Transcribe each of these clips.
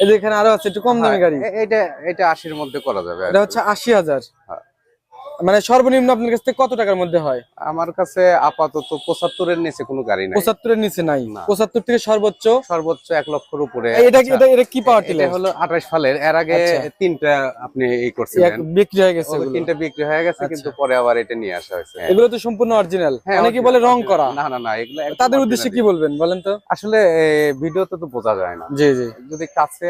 এই যে এখানে আরও আছে একটু কম দামি গাড়ি। এটা এটা এটা আশির মধ্যে করা যাবে এটা হচ্ছে আশি হাজার। হ্যাঁ। মানে সর্বনিম্ন আপনার কাছ থেকে কত টাকার মধ্যে হয়? আমার কাছে আপাতত পঁচাত্তরের নিচে কোনো গাড়ি নাই। পঁচাত্তরের নিচে নাই। পঁচাত্তর থেকে সর্বোচ্চ? সর্বোচ্চ এক লক্ষের উপরে এটা কি- এটা এটা কি পাওয়ার এটা টিলার হলো আঠাশ ফালের। এর আগে আচ্ছা। তিনটা আপনি এই করছিলেন। বিক্রি হয়ে গেছে। তিনটা বিক্রি হয়ে গেছে আচ্ছা। কিন্তু পরে আবার এটা নিয়ে আসা হয়েছে। এগুলো তো সম্পূর্ণ অরিজিনাল হ্যাঁ, অনেকে বলে রং করা। না না না এগুলো তাদের উদ্দেশ্যে কি বলবেন বলেন তো? আসলে ভিডিওতে তো বোঝা যায় না। জি জি। যদি কাছে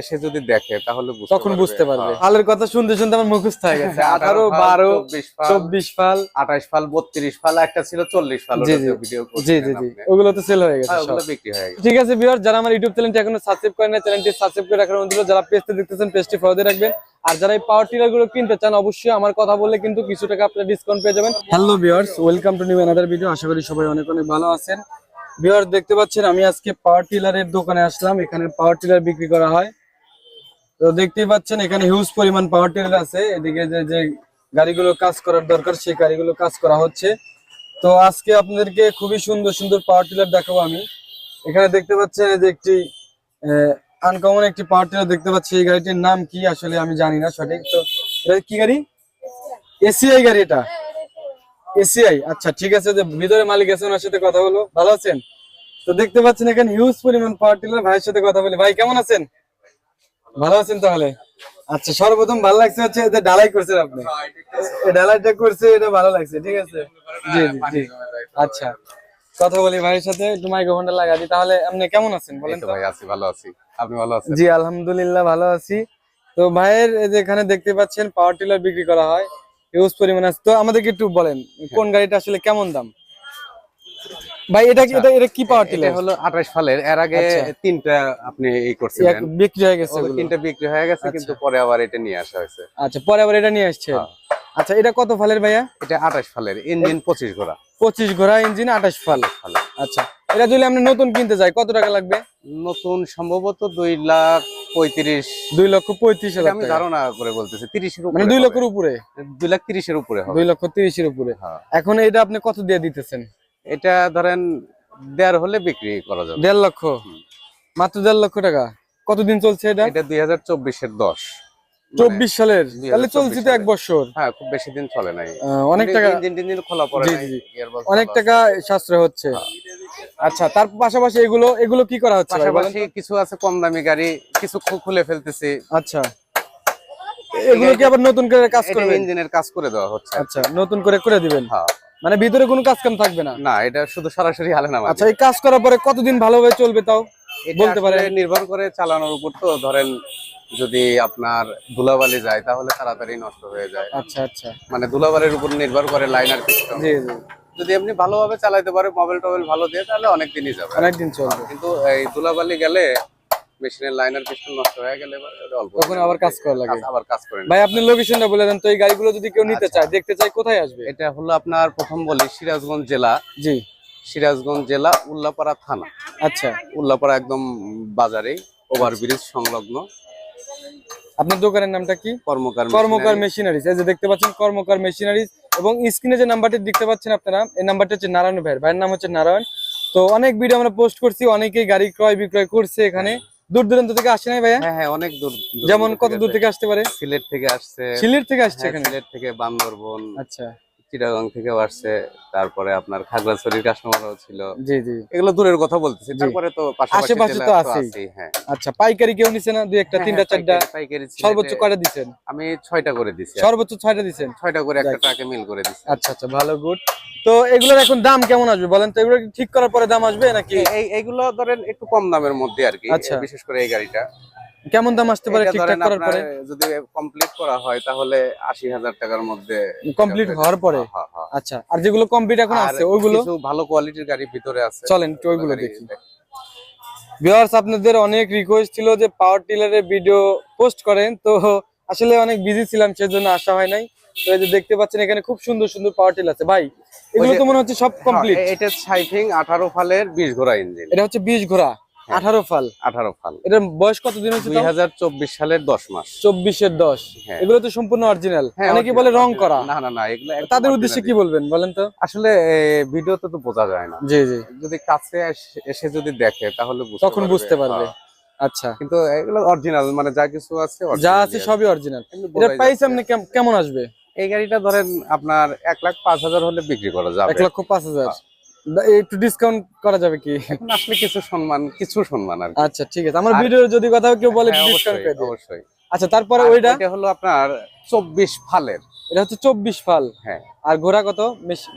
এস- যদি দেখে তাহলে তখন বুঝতে পারবে। হ্যাঁ। ফালের কথা শুনতে শুনতে আমার মুখস্থ হয়ে গেছে। হ্যাঁ, আঠারো বারো চব্বিশ ফাল, চব্বিশ ফাল। আঠাশ ফাল বত্রিশ ফাল একটা ছিল চল্লিশ ফাল জি, জি। ভিডিও জি জি ওগুলো তো সেল হয়ে গেছে হ্যাঁ, বিক্রি হয়ে ঠিক আছে ভিউয়ার যারা আমার ইউটিউব চ্যানেলটি এখনও সাবস্ক্রাইব করেন না চ্যানেলটি সাবস্ক্রাইব করে রাখার অনুরোধ যারা পেজটি দেখতেছেন পেজটি ফলো দিয়ে রাখবেন। আর যারা এই পাওয়ার টিলারগুলো কিনতে চান অবশ্যই আমার কথা বললে কিন্তু কিছু টাকা আপনারা ডিসকাউন্ট পেয়ে যাবেন। Hello viewers welcome to new another video আশা করি সবাই অনেক অনেক ভালো আছেন। ভিউয়ার্স দেখতে পাচ্ছেন আমি আজকে পাওয়ার টিলারের দোকানে আসলাম। এখানে পাওয়ার টিলার বিক্রি করা হয়। তো দেখতেই পাচ্ছেন এখানে হিউজ পরিমাণ পাওয়ার টিলার আছে। এদিকে যে যে গাড়িগুলো কাজ করার দরকার, সেই গাড়িগুলো কাজ করা হচ্ছে। তো আজকে আপনাদেরকে খুবই সুন্দর সুন্দর পাওয়ার টিলার দেখাবো আমি। এখানে দেখতে পাচ্ছেন যে একটি আনকমন একটি পাওয়ার টিলার দেখতে পাচ্ছি। এই গাড়িটির নাম কি আসলে আমি জানি না সঠিক। তো কি গাড়ি? এসিআই গাড়ি এটা। এসিআই আচ্ছা ঠিক আছে যে ভিতরে মালিক আছে, ওনার সাথে কথা বলো ভালো আছেন? তো দেখতে পাচ্ছেন এখানে হিউজ পরিমাণ পাওয়ার টিলার ভাইয়ের সাথে কথা বলি। ভাই, কেমন আছেন? ভালো আছেন তাহলে? আচ্ছা সর্বপ্রথম ভালো লাগছে হচ্ছে যে ডালাই করছেন আপনি। ডালাইটা করছে এটা ভালো লাগছে ঠিক আছে? জি জি জি। আচ্ছা কথা বলি ভাইয়ের সাথে একটু মাইক্রোফোনটা লাগা দিই। তাহলে আপনি কেমন আছেন বলেন তো ভাই আছি ভালো আছি। আপনি ভালো আছেন? জি আলহামদুলিল্লাহ ভালো আছি। তো ভাইয়ের এই যে এখানে দেখতে পাচ্ছেন পাওয়ার টিলার বিক্রি করা হয় হিউজ পরিমাণ আছে। তো আমাদেরকে একটু বলেন কোন গাড়িটা আসলে কেমন দাম? ভাই এটা কি এটা এটা কি পাওয়ার এটা হলো আঠাশ ফালের এর আগে আচ্ছা। তিনটা আপনি এই করছিলেন। বিক্রি হয়ে গেছে। তিনটা বিক্রি হয়ে গেছে কিন্তু পরে আবার এটা নিয়ে আসা হয়েছে। আচ্ছা পরে আবার এটা নিয়ে আসছে। হ্যাঁ। আচ্ছা এটা কত ফালের ভাইয়া? এটা আঠাশ ফালের। ইঞ্জিন পঁচিশ ঘোড়া। পঁচিশ ঘোড়া ইঞ্জিন আঠাশ ফাল। ফালের। আচ্ছা এটা যদি আমরা নতুন কিনতে যাই কত টাকা লাগবে? নতুন সম্ভবত দুই লাখ পঁয়ত্রিশ। দুই লক্ষ পঁয়ত্রিশ এটা হাজার আমি ধারণা করে বলতেছি তিরিশের উপরে মানে দুই লক্ষের উপরে? দুই লাখ তিরিশের উপরে হবে। দুই লক্ষ তিরিশের উপরে। হ্যাঁ। এখন এটা আপনি কত দিয়ে দিতেছেন? এটা ধরেন দেড় হলে বিক্রি করা যাবে। দেড় লক্ষ? মাত্র দেড় লক্ষ টাকা। কতদিন চলছে এটা? এটা দুই হাজার চব্বিশের দশ। চব্বিশ সালের? তাহলে চলছে তো এক বছর। হ্যাঁ খুব বেশি দিন চলে নাই। অনেক টাকা ইঞ্জিন খোলা পড়ে অনেক সাশ্রয় হচ্ছে। আচ্ছা তার পাশাপাশি এগুলো এগুলো কি করা হচ্ছে। পাশাপাশি কিছু আছে কম দামি গাড়ি কিছু খুলে ফেলতেছি। আচ্ছা। এগুলো কি আবার নতুন করে কাজ ইঞ্জিনের কাজ করে দেওয়া হচ্ছে। আচ্ছা নতুন করে করে দিবেন। হ্যাঁ। মানে ভিতরে কোনো কাজ কাম থাকবে না? না এটা শুধু সরাসরি হালে না আচ্ছা এই কাজ করার পরে কতদিন ভালোভাবে চলবে তাও? বলতে পারে নির্ভর করে চালানোর উপর তো ধরেন যদি আপনার ধুলাবালি যায় তাহলে তাড়াতাড়ি নষ্ট হয়ে যায়। আচ্ছা আচ্ছা। মানে ধুলাবালির উপর নির্ভর করে লাইনার পিস্টন। জি জি। যদি এমনি ভালোভাবে চালাতে পারে মোবাইল টোবাইল ভালো দিয়ে তাহলে অনেক দিনই যাবে। অনেকদিন চলবে। কিন্তু এই ধুলাবালি গেলে মেশিনের লাইনার পিস্টন নষ্ট হয়ে গেলে অল্প তখন আবার কাজ করা লাগে। আবার কাজ করে নিতে ভাই আপনি লোকেশনটা বলে দেন তো এই গাড়িগুলো যদি কেউ নিতে চায় দেখতে চায় কোথায় আসবে? এটা হলো আপনার প্রথম বলি সিরাজগঞ্জ জেলা। জি। সিরাজগঞ্জ জেলা উল্লাপাড়া থানা। আচ্ছা। উল্লাপাড়া একদম বাজারে ওভারব্রিজ সংলগ্ন। আপনার দোকানের নামটা কি? কর্মকার কর্মকার। মেশিনারিজ। এই যে দেখতে পাচ্ছেন কর্মকার মেশিনারিজ। এবং স্ক্রিনে যে নাম্বারটি দেখতে পাচ্ছেন আপনারা এই নাম্বারটা হচ্ছে নারায়ণ ভাইয়ের। ভাইয়ের নাম হচ্ছে নারায়ণ। তো অনেক ভিডিও আমরা পোস্ট করছি অনেকেই গাড়ি ক্রয় বিক্রয় করছে এখানে। দূর দূরান্ত থেকে আসে নাই ভাইয়া? হ্যাঁ হ্যাঁ অনেক দূর যেমন কত দূর থেকে আসতে পারে? সিলেট থেকে আসছে। সিলেট থেকে আসছে হ্যাঁ, এখানে? সিলেট থেকে বান্দরবন। আচ্ছা। চিটাগাং থেকেও আসছে তারপরে আপনার খাগড়াছড়ির কাস্টমারও ছিল। জি জি। এগুলো দূরের কথা বলতেছি তারপরে তো আশেপাশে তো। আছেই, হ্যাঁ। আচ্ছা পাইকারি কেউ নিছে না? দুই একটা হ্যাঁ, তিনটা হ্যাঁ, চারটা? পাইকারি- সর্বোচ্চ কয়টা দিচ্ছেন আমি ছয়টা করে দিছি। সর্বোচ্চ ছয়টা দিচ্ছেন ছয়টা করে একটা। ট্রাকে মিল করে দিছি। আচ্ছা আচ্ছা ভালো গুড তো এগুলোর এখন দাম কেমন আসবে বলেন তো? এগুলো ঠিক করার পরে দাম আসবে নাকি? এই- এইগুলো ধরেন একটু কম দামের মধ্যে আর কি আচ্ছা। বিশেষ করে এই গাড়িটা। কেমন দাম আসতে পারে ঠিকঠাক করার পরে? যদি কমপ্লিট করা হয় তাহলে আশি হাজার টাকার মধ্যে কমপ্লিট হওয়ার পরে? হ্যাঁ, হ্যাঁ। আচ্ছা আর যেগুলো কমপ্লিট এখন আছে ওইগুলো? কিছু ভালো কোয়ালিটির গাড়ি ভিতরে আছে। চলেন একটু ওইগুলো দেখি। ভিউয়ার্স আপনাদের অনেক রিকোয়েস্ট ছিল যে পাওয়ার টিলারের ভিডিও পোস্ট করেন তো আসলে অনেক বিজি ছিলাম সেজন্য আসা হয় নাই। তো এই যে দেখতে পাচ্ছেন এখানে খুব সুন্দর সুন্দর পাওয়ার টিল আছে। ভাই এগুলো তো মনে হচ্ছে সব কমপ্লিট হ্যাঁ, এটা সাইফিং আঠারো ফালের বিশ ঘোড়া ইঞ্জিন এটা হচ্ছে বিশ ঘোড়া। হ্যাঁ। আঠারো ফাল। আঠারো ফাল। এটার বয়স কতদিন হচ্ছে দুই হাজার চব্বিশ সালের দশ মাস। চব্বিশের দশ। হ্যাঁ। এগুলো তো সম্পূর্ণ অরিজিনাল হ্যাঁ, অনেকে বলে রং করা। না না না এগুলো তাদের উদ্দেশ্যে কি বলবেন বলেন তো? আসলে ভিডিওতে তো বোঝা যায় না। জি জি। যদি কাছে এস- যদি দেখে তাহলে তখন বুঝতে পারবে। হ্যাঁ। আচ্ছা। কিন্তু এগুলো অরিজিনাল মানে যা কিছু আছে যা আছে সবই অরিজিনাল এটা প্রাইস আপনি কেম- কেমন আসবে? এই গাড়িটা ধরেন আপনার এক লাখ পাঁচ হাজার হলে বিক্রি করা যাবে। এক লক্ষ পাঁচ হাজার। একটু ডিসকাউন্ট করা যাবে কি? এখন আসলে কিছু সম্মান কিছু সম্মান আর আচ্ছা ঠিক আছে। আমার ভিডিওর যদি কথা কেউ বলে হ্যাঁ, ডিসকাউন্ট অবশ্যই করে অবশ্যই। আচ্ছা তারপরে ওইটা? এটা হলো আপনার চব্বিশ ফালের। এটা হচ্ছে চব্বিশ ফাল। হ্যাঁ। আর ঘোড়া কত?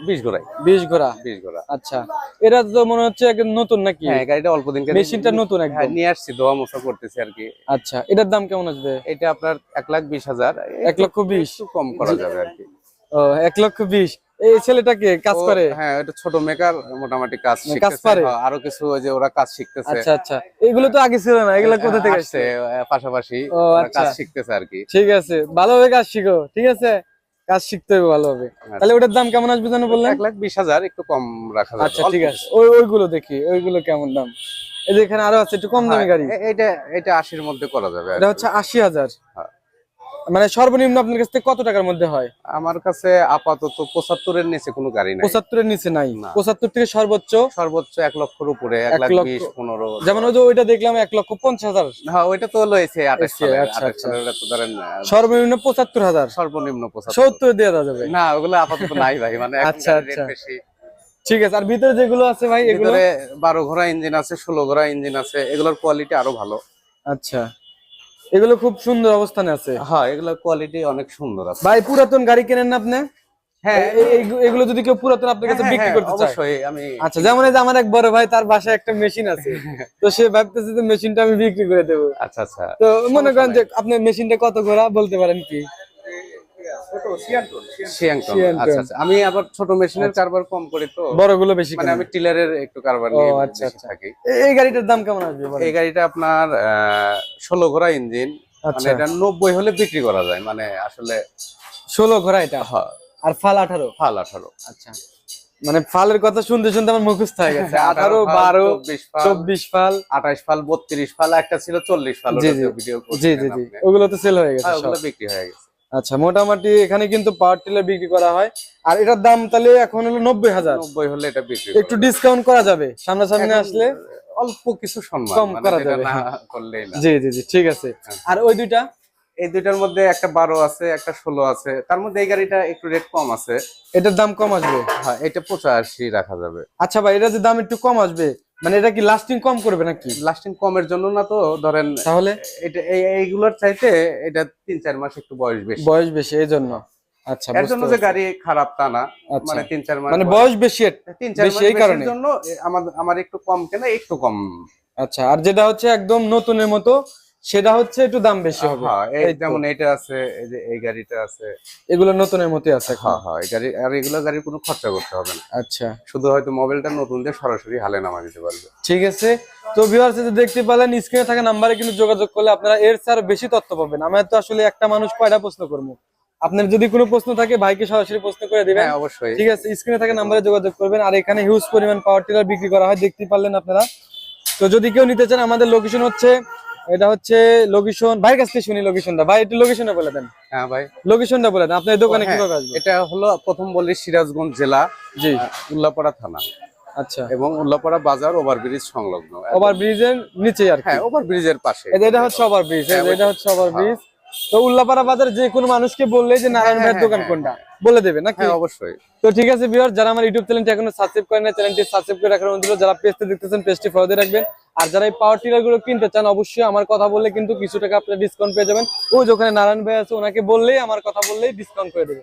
বিশ গোড়াই বিশ ঘোড়া? বিশ গোড়া আচ্ছা। এটা তো মনে হচ্ছে একদম নতুন নাকি? হ্যাঁ গাড়িটা অল্প দিন মেশিনটা নতুন একদম। নিয়ে আসছি দোয়া মোছা করতেছি আর কি। আচ্ছা এটার দাম কেমন আসবে? এটা আপনার এক লাখ বিশ হাজার। এক লক্ষ বিশ। একটু কম করা যাবে আর কি। ও এক লক্ষ বিশ। এই ছেলেটাকে কাজ করে? হ্যাঁ এটা ছোট মেকার মোটামুটি কাজ কাজ শিখতেছে। হ্যাঁ, আরও কিছু ওই যে ওরা কাজ শিখতেছে। আচ্ছা আচ্ছা। এগুলো তো আগে ছিল না এগুলো কোথা থেকে আসছে পাশাপাশি ওরা আচ্ছা। কাজ শিখতেছে আর কি। ঠিক আছে ভালোভাবে কাজ শিখো ঠিক আছে? কাজ শিখতে হবে ভালোভাবে। তাহলে ওটার দাম কেমন আসবে জানো বললেন? এক লাখ বিশ হাজার একটু কম রাখা যাবে। আচ্ছা ঠিক আছে। ওই ওইগুলো দেখি ওইগুলো কেমন দাম? এই যে এখানে আরও আছে একটু কম দামি হ্যাঁ, গাড়ি। এ- এটা এটা আশির মধ্যে করা যাবে এটা হচ্ছে আশি হাজার। হ্যাঁ। মানে সর্বনিম্ন আপনার কাছ থেকে কত টাকার মধ্যে হয়? আমার কাছে আপাতত পঁচাত্তরের নিচে কোনো গাড়ি নাই। পঁচাত্তরের নিচে নাই? পঁচাত্তর থেকে সর্বোচ্চ? সর্বোচ্চ এক লক্ষর উপরে এক লাখ লক্ষ। বিশ পনেরো। যেমন ওই যে ওইটা দেখলাম এক লক্ষ পঞ্চাশ হাজার। হ্যাঁ ওইটা তো লয়েছে আঠাশ আচ্ছা, আচ্ছা। ধরেন সর্বনিম্ন পঁচাত্তর হাজার? সর্বনিম্ন সত্তর দেওয়া যাবে। না ওগুলো আপাতত নাই ভাই মানে আচ্ছা, আচ্ছা। ঠিক আছে আর ভিতরে যেগুলো আছে ভাই এগুলো? বারো ঘোড়া ইঞ্জিন আছে ষোলো ঘোড়া ইঞ্জিন আছে এগুলোর কোয়ালিটি আরও ভালো। আচ্ছা। এগুলো খুব সুন্দর অবস্থানে আছে। হ্যাঁ এগুলো কোয়ালিটি অনেক সুন্দর আছে। ভাই পুরাতন গাড়ি কেনেন না আপনি? হ্যাঁ। এগুলো যদি কেউ পুরাতন আপনার কাছে হ্যাঁ, বিক্রি হ্যাঁ, করতে চায়। আমি আচ্ছা যেমন এই যে আমার এক বড় ভাই তার বাসায় একটা মেশিন আছে। তো সে ভাবতেছে যে মেশিনটা আমি বিক্রি করে দেবো। আচ্ছা আচ্ছা। তো মনে করেন যে আপনি মেশিনটা কত ঘোরা বলতে পারেন কি? আচ্ছা আচ্ছা। আমি আবার ছোট মেশিনের কারবার কম করি তো। বড়গুলো বেশি মানে আমি টিলারের একটু কারবার নিয়ে আচ্ছা, আচ্ছা। থাকি। এই গাড়িটার দাম কেমন আসবে এই গাড়িটা আপনার ষোলো ঘোড়া ইঞ্জিন। মানে আচ্ছা। এটা নব্বই হলে বিক্রি করা যায়। মানে আসলে ষোলো ঘোড়া এটা? হ্যাঁ, আর ফাল আঠারো? ফাল আঠারো। আচ্ছা। মানে ফালের কথা শুনতে শুনতে আমার মুখস্থ হয়ে গেছে। আঠারো বারো চব্বিশ ফাল চব্বিশ ফাল। আঠাশ ফাল বত্রিশ ফাল একটা ছিল চল্লিশ ফাল জি, জি। ভিডিও জি জি জি। ওগুলো তো সেল হয়ে গেছে হ্যাঁ ওগুলো বিক্রি হয়ে গেছে। আচ্ছা মোটামুটি এখানে কিন্তু পাওয়ার টিলার বিক্রি করা হয়। আর এটার দাম তাহলে এখন হলো নব্বই হাজার। নব্বই হলে এটা বিক্রি একটু ডিসকাউন্ট করা যাবে সামনাসামনি আসলে অল্প কিছু সম্মান কম মানে করা যাবে, হ্যাঁ। জি জি জি ঠিক আছে। হ্যাঁ। আর ওই দুইটা? এই দুইটার মধ্যে একটা বারো আছে একটা ষোলো আছে। তার মধ্যে এই গাড়িটা একটু রেট কম আছে। এটার দাম কম আসবে? হ্যাঁ এটা পঁচাশি রাখা যাবে। আচ্ছা ভাই এটা যে দাম একটু কম আসবে মানে এটা কি লাস্টিং কম করবে নাকি? লাস্টিং কমের জন্য না তো ধরেন তাহলে? এটা এই এইগুলোর চাইতে এটা তিন চার মাস একটু বয়স বেশি। বয়স বেশি এই জন্য আচ্ছা এর জন্য যে গাড়ি খারাপ তা না আচ্ছা। মানে তিন চার মাস মানে বয়স- বেশি। তিন চার মাস এই কারণে জন্য আমার আমার একটু কম কেনা একটু কম। আচ্ছা আর যেটা হচ্ছে একদম নতুনের মতো সেটা হচ্ছে একটু দাম বেশি হবে। হ্যাঁ যেমন এটা আছে এই যে এই গাড়িটা আছে। এগুলো নতুনের মতোই আছে হ্যাঁ হ্যাঁ এই গাড়ি আর এগুলো গাড়ির কোনো খরচা করতে হবে না। আচ্ছা। শুধু হয়তো মোবাইলটা নতুন দিয়ে সরাসরি হালে নামা দিতে পারবে। ঠিক আছে। তো ভিউয়ার্স যে দেখতে পেলেন স্ক্রিনে থাকা নাম্বারে কিন্তু যোগাযোগ করলে আপনারা এর স্যার বেশি তথ্য পাবেন। আমরা তো আসলে একটা মানুষ কয়টা প্রশ্ন করব? আপনার যদি কোনো প্রশ্ন থাকে ভাইকে সরাসরি প্রশ্ন করে দিবেন। হ্যাঁ অবশ্যই। ঠিক আছে স্ক্রিনে থাকা নাম্বারে যোগাযোগ করবেন। আর এখানে হিউজ পরিমাণ পাওয়ার টিলার বিক্রি করা হয় দেখতে পারলেন আপনারা। তো যদি কেউ নিতে চান আমাদের লোকেশন হচ্ছে এটা হচ্ছে লোকেশন ভাইয়ের কাছ থেকে শুনি লোকেশনটা ভাই একটু লোকেশনটা বলে দেন। হ্যাঁ ভাই। লোকেশনটা বলে দেন। আপনার দোকানে হ্যাঁ, কীভাবে আসবে? এটা হলো প্রথম বলি সিরাজগঞ্জ জেলা জি। উল্লাপাড়া থানা। আচ্ছা। এবং উল্লাপাড়া বাজার ওভারব্রিজ সংলগ্ন। ওভার ব্রিজের নিচে আর হ্যাঁ ওভারব্রিজের পাশে। এটা হচ্ছে ওভার ব্রিজ হ্যাঁ, এটা হচ্ছে ওভার ব্রিজ তো উল্লাপাড়া বাজার যে কোনো মানুষকে বললে যে নারায়ণ হ্যাঁ, ভাইয়ের হ্যাঁ, দোকান হ্যাঁ, কোনটা? বলে দেবে নাকি? হ্যাঁ অবশ্যই। তো ঠিক আছে ভিউয়ার যারা আমার ইউটিউব চ্যানেলটি এখনও সাবস্ক্রাইব করেন না চ্যানেলটি সাবস্ক্রাইব করে রাখার অনুরোধ যারা পেজটি দেখতেছেন পেজটি ফলো দিয়ে রাখবেন। আর যারা এই পাওয়ার টিলারগুলো কিনতে চান, অবশ্যই আমার কথা বললে কিন্তু কিছু টাকা আপনারা ডিসকাউন্ট পেয়ে যাবেন। ওই যে ওখানে নারায়ণ ভাই আছে, ওনাকে বললেই, আমার কথা বললেই ডিসকাউন্ট করে দেবে।